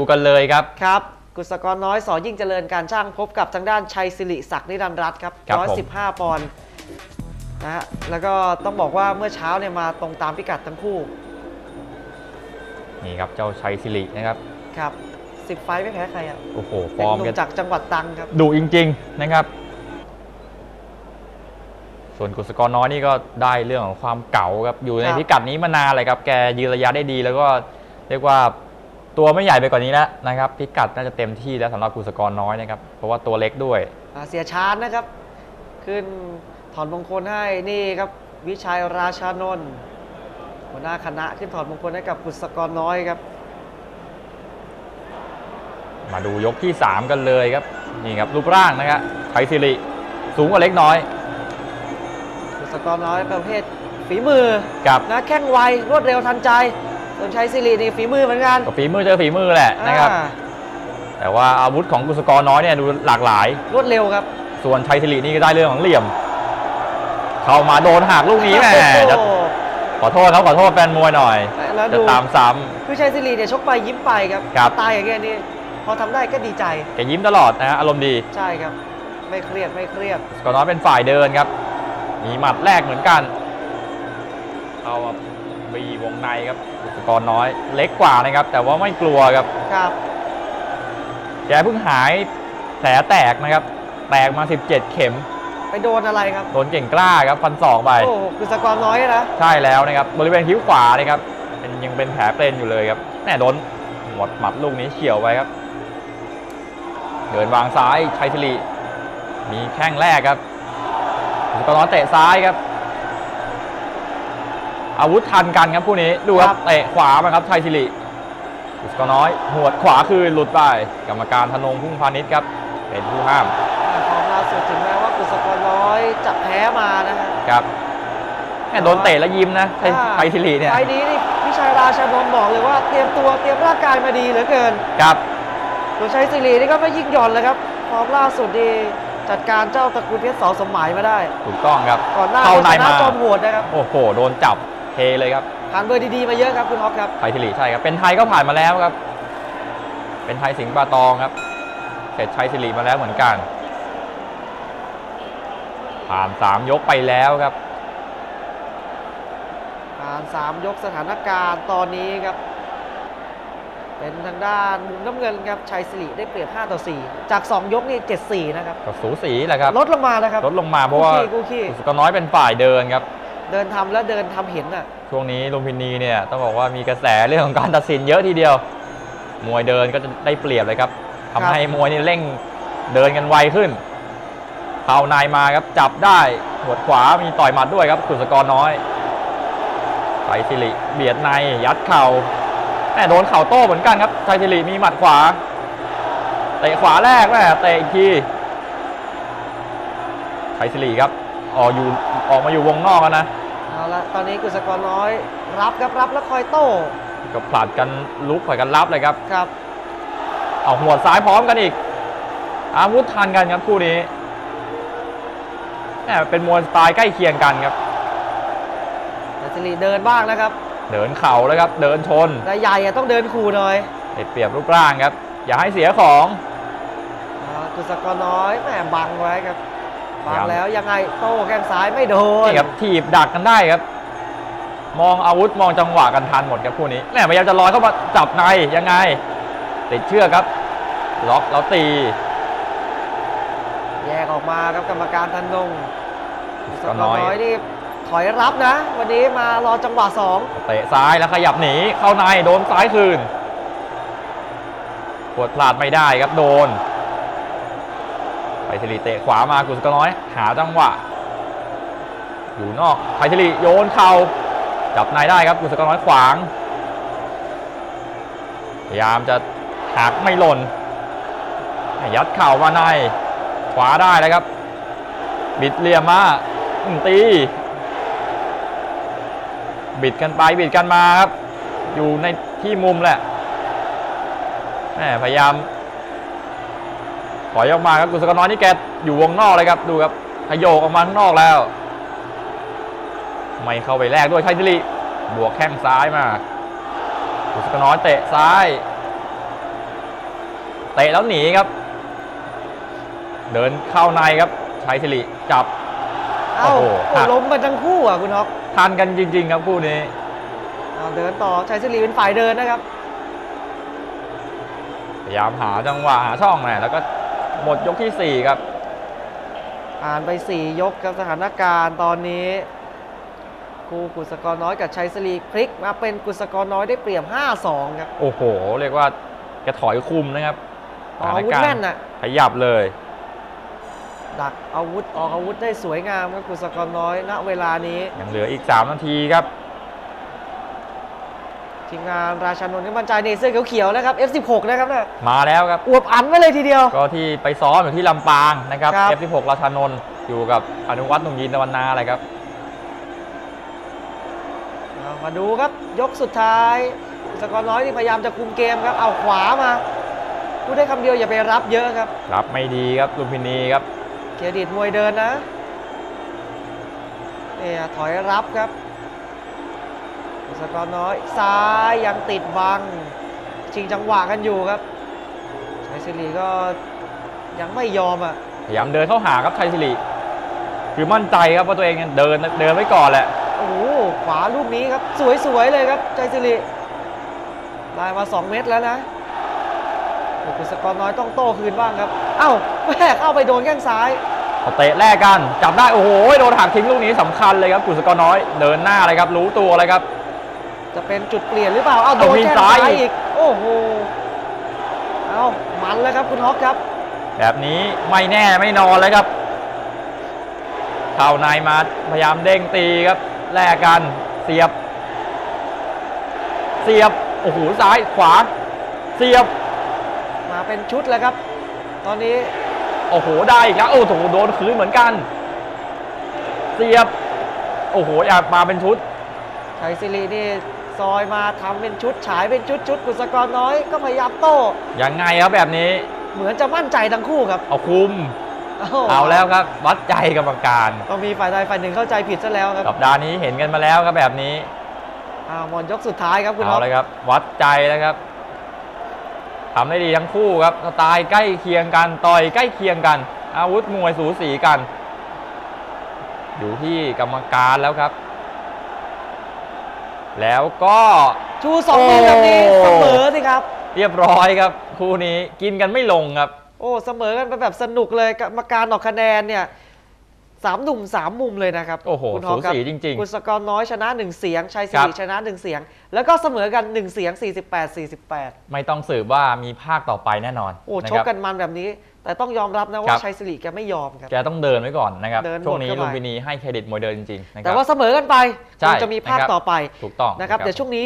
ดูกันเลยครับ ครับกุศกรน้อยสอยิ่งเจริญการช่างพบกับทางด้านชัยสิริศักดิ์นิรันดร์รัตน์ครับครับผม115ปอนด์นะฮะแล้วก็ต้องบอกว่าเมื่อเช้าเนี่ยมาตรงตามพิกัดทั้งคู่นี่ครับเจ้าชัยสิรินะครับครับ10ไฟต์ไม่แพ้ใครอะโอ้โหฟเป็นอร์มหนุ่แกมจากจังหวัดตรังครับ ดุจริง ๆนะครับ ส่วนกุศกรน้อยนี่ก็ได้เรื่องของความเก่าครับอยู่ในครับ พิกัดนี้มานานเลยครับ แกยืนระยะได้ดี แล้วก็เรียกว่า ตัวไม่ใหญ่ไปกว่านี้แล้วนะครับ พิกัดน่าจะเต็มที่แล้วสำหรับกุศกรน้อยนะครับ เพราะว่าตัวเล็กด้วย อ่าเสียชาญนะครับ ขึ้นถอดมงคลให้นี่ครับ วิชัยราชานนท์หัวหน้าคณะขึ้นถอดมงคลให้กับกุศกรน้อยครับ มาดูยกที่ 3 กันเลยครับ นี่ครับรูปร่างนะครับชัยสิริสูงกว่าเล็กน้อย กุศกรน้อยประเภทฝีมือกับ นะแข้งไวรวดเร็วทันใจ ส่วนชัยสิรินี่ฝีมือเหมือนกันกับฝีมือเจอฝีมือแหละนะครับ อ่าแต่ว่าอาวุธของกุศกรน้อยเนี่ยดูหลากหลาย รวดเร็วครับ ส่วนชัยสิรินี่ก็ได้เรื่องของเหลี่ยม เข้ามาโดนหักลูกนี้แหม่จะโอ้โหขอโทษเขาขอโทษแฟนมวยหน่อย แล้วจะดูตามซ้ คือชัยสิริเนี่ยชกไปยิ้มไปครับ ครับตายอย่างเงี้ยนี่พอทำได้ก็ดีใจำแกยิ้มตลอดนะฮะอารมณ์ดีใช่ครับ ไม่เครียดไม่เครียด กุศกรน้อยเป็นฝ่ายเดินครับ มีหมัดแรกเหมือนกันเข้ามา บีวงในครับกุศกรน้อย เล็กกว่านะครับ แต่ว่าไม่กลัวครับครับ แกเพิ่งหายแผลแตกนะครับ แตกมา 17 เข็ม ไปโดนอะไรครับ โดนเก่งกล้าครับฟันศอกไป โอ้กุศกรน้อยนะ ใช่แล้วนะครับ บริเวณคิ้วขวานะครับเป็นยังเป็นแผลเป็นอยู่เลยครับแน่โดนหมดหมัดลูกนี้เฉียวไปครับ เดินวางซ้ายชัยสิริมีแข้งแรกครับสุกรน้อยเตะซ้ายครับ อาวุธทันกันครับคู่นี้ดูคครัรับบ เตะขวามาครับชัยสิริสุกรน้อยหวดขวาคืนหลุดไป กรรมการธนงพุ่งพาณิชย์ครับ เป็นผู้ห้ามอ่าของล่าสุดถึงแม้ว่ากุศกรน้อยจะแพ้มานะฮะ ครับแม่โดนเตะแล้วยิ้มนะชัยอ่าชัยสิริเนี่ยไฟล์นี้นี่พิชัยราชานนท์บอกเลยว่าเตรียมตัวเตรียมร่างกายมาดีเหลือเกินครับส่วนชัยสิรินี่ก็ไม่ยิ่งหย่อนเลยครับฟอร์มล่าสุดดีจัดการเจ้าตระกูลเพชรสอสมหมายมาได้ ถูกต้องครับ ก่อนหน้าเข้าก็ในชนะมาจอมโหดนะครับ โอ้โห โดนจับ เทเลยครับผ่านเบอร์ดีๆมาเยอะครับคุณท็อปครับไทยทิลีใช่ครับเป็นไทยก็ผ่านมาแล้วครับ เป็นไทยสิงห์ปาตองครับเสร็จชัยสิริมาแล้วเหมือนกัน ผ่าน3ยกไปแล้วครับผ่านสามยกสถานการณ์ตอนนี้ครับเป็นทางด้านมุมน้ำเงินครับชัยสิริได้เปรียบ5ต่อ4จาก 2 ยกนี่7-4นะครับก็สูสีแหละครับลดลงมาแล้วครับลดลงมาเพราะว่าคู่ขี้สุกน้อยเป็นฝ่ายเดินครับ เดินทำแล้วเดินทำเห็นอะ ช่วงนี้ลุมพินีเนี่ยต้องบอกว่ามีกระแสเรื่องของการตัดสินเยอะทีเดียว มวยเดินก็จะได้เปรียบเลยครับทำให้มวยนี่เร่งเดินกันไวขึ้นเข่านายมาครับจับได้หัวดขวามีต่อยหมัดด้วยครับกุศกรน้อยไทยสิริเบียดในยัดเข่าแม่โดนเข่าโต้เหมือนกันครับไทยสิริมีหมัดขวาเตะขวาแรกแม่เตะอีกทีไทยสิริครับ ออกอยู่ออกมาอยู่วงนอกแล้วนะเอาละตอนนี้กุศกรน้อยรับครับรับแล้วคอยโต้ก็ผลัดกันลุกผลัดกันรับเลยครับครับ เอาหัวดซ้ายพร้อมกันอีก อาวุธทันกันครับคู่นี้แหมเป็นมวยสไตล์ใกล้เคียงกันครับชัยสิริเดินบ้างนะครับ เดินเข่าแล้วครับ เดินชนแต่ใหญ่อะต้องเดินขู่หน่อยได้เปรียบรูปร่างครับ อย่าให้เสียของอ่ากุศกรน้อยแหมบังไว้ครับ บังยังแล้วยังไงโต้แข้งซ้ายไม่โดนนี่ครับถีบดักกันได้ครับ มองอาวุธมองจังหวะกันทันหมดครับคู่นี้แหมพยายามจะลอยเข้ามาจับในยังไง ติดเชือกครับ ล็อกแล้วตี แยกออกมาครับกรรมการทันนงกุศก็กรน้น้ออยยนี่ถอยรับนะ วันนี้มารอจังหวะสองเตะซ้ายแล้วขยับหนีเข้าในโดนซ้ายคืนกดพลาดไม่ได้ครับโดนไทยสิริเตะขวามากุศกน้อย หาจังหวะ อยู่นอกไทยสิริโยนเข่าจับในได้ครับกุศกน้อยขวาง พยายามจะหักไม่หล่น ยัดเข่ามาใน ขวาได้แล้วครับ บิดเลียมมาตี บิดกันไปบิดกันมาครับ อยู่ในที่มุมแหละแหมพยายาม ถอยออกมาครับกุศกน้อยนี่แกอยู่วงนอกเลยครับดูครับขยโยกออกมาข้างนอกแล้ว ไม่เข้าไปแลกด้วยไทยทิลิบวกแข้งซ้ายมากุศกน้อยเตะซ้ายเตะแล้วหนีครับ เดินเข้าในครับชัยสิริจับเอ้าโอ้โหโอ้ล้มกันทั้งคู่อะคุณฮอกทันกันจริง ๆ ครับคู่นี้เอาเดินต่อชัยศิริเป็นฝ่ายเดินนะครับพยายามหาจังหวะหาช่องนะแล้วก็ หมดยกที่ 4 ครับผ่านไป 4 ยกครับสถานการณ์ตอนนี้ครูกุศกรน้อยกับชัยศิริพลิกมาเป็นกุศกรน้อยได้เปรียบ 5-2 ครับ โอ้โห เรียกว่าแกถอยคุมนะครับออกอาวุธแม่นน่ะขยับเลย ดักอาวุธออกอาวุธได้สวยงามครับกุศกรน้อยณเวลานี้ ยังเหลืออีก 3 นาทีครับ ทีมงานราชานนท์ก็มั่นใจในเสื้อเขียวๆนะครับ F16 นะครับเนี่ยมาแล้วครับอวบอันไว้เลยทีเดียว ก็ที่ไปซ้อมอยู่ที่ลำปางนะครับ ครับ F16 ราชานนท์อยู่กับอนุวัฒน์หนุ่มยินตะวันนาอะไรครับ เอามาดูครับยกสุดท้ายกุศกรน้อยนี่พยายามจะคุมเกมครับเอาขวามาพูดได้คำเดียวอย่าไปรับเยอะครับ รับไม่ดีครับลุมพินีครับเครดิตมวยเดินนะเนี่ยถอยรับครับ สกอร์น้อย ซ้ายยังติดบัง ชิงจังหวะกันอยู่ครับชัยศิริก็ยังไม่ยอมอะ พยายามเดินเข้าหาครับชัยสิริคือมั่นใจครับว่าตัวเองเนี่ยเดินเดินไว้ก่อนแหละ โอ้โหขวาลูกนี้ครับ สวยๆเลยครับชัยศิริได้มา 2 เม็ดแล้วนะโอ้โหสกอร์น้อยต้องโต้คืนบ้างครับ เอ้าแม่เข้าไปโดนแข้งซ้ายเอาเตะแรกกันจับได้โอ้โหโดนหักทิ้งลูกนี้สำคัญเลยครับกุศกรน้อย เดินหน้าเลยครับรู้ตัวเลยครับ จะเป็นจุดเปลี่ยนหรือเปล่า เอาโดนเอามีแข้งซ้าซ้ายยอีอีกกโอ้โห เอามันแล้วครับคุณฮอกครับ แบบนี้ไม่แน่ไม่นอนเลยครับ เข้าในมาพยายามเด้งตีครับ แลกกัน เสียบ เสียบ โอ้โห ซ้ายขวา เสียบ มาเป็นชุดแล้วครับ ตอนนี้ โอ้โห ได้อีกแล้ว โอ้โห โดนคืนเหมือนกัน เสียบ โอ้โหอยากมาเป็นชุดชัยศิรินี่ ซอยมาทำเป็นชุดฉายเป็นชุดชุดกุศกรน้อยก็พยายามโต้ยังไงครับแบบนี้ เหมือนจะมั่นใจทั้งคู่ครับ เอาคุมโโหเอาแล้วครับ วัดใจกรรมการก็มีฝ่ายใดฝ่ายหนึ่งเข้าใจผิดซะแล้วครับสัปดาห์นี้เห็นกันมาแล้วครับแบบนี้อ้าวหมดยกสุดท้ายครับคุณฮเอาอกเลยครับ วัดใจแล้วครับทำได้ดีทั้งคู่ครับสไตล์ใกล้เคียงกันต่อยใกล้เคียงกัน อาวุธมวยสูสีกัน อยู่ที่กรรมการแล้วครับ แล้วก็ชูสองมือแบบนี้โอ้เสมอสิครับ เรียบร้อยครับ คู่นี้กินกันไม่ลงครับ โอ้เสมอกันไปแบบสนุกเลยกรรมการออกคะแนนเนี่ยสามหนุ่มสามมุมเลยนะครับโอ้โหคุณฮอกคบสูสีจริงๆกุศกรน้อยชนะหนึ่งเสียงชัยศิครัริบชนะหนึ่งเสียง แล้วก็เสมอกันหนึ่งเสียง48 48ไม่ต้องสืบว่ามีภาคต่อไปแน่นอนโอ้ะชคกรับกันมันแบบนี้ แต่ต้องยอมรับนะคว่ารับชัยศิริแกไม่ยอมครับ แกต้องเดินไว้ก่อนนะครับ เดินช่วงนี้บดเข้าไป ลุมพินีให้เครดิตมวยเดินจริงๆนะคแต่รับ ว่าเสมอกันไปใช่คงจะมีภาคนะครับ ต่อไปถูกต้องนะครับเดี๋ยวช่วงนี้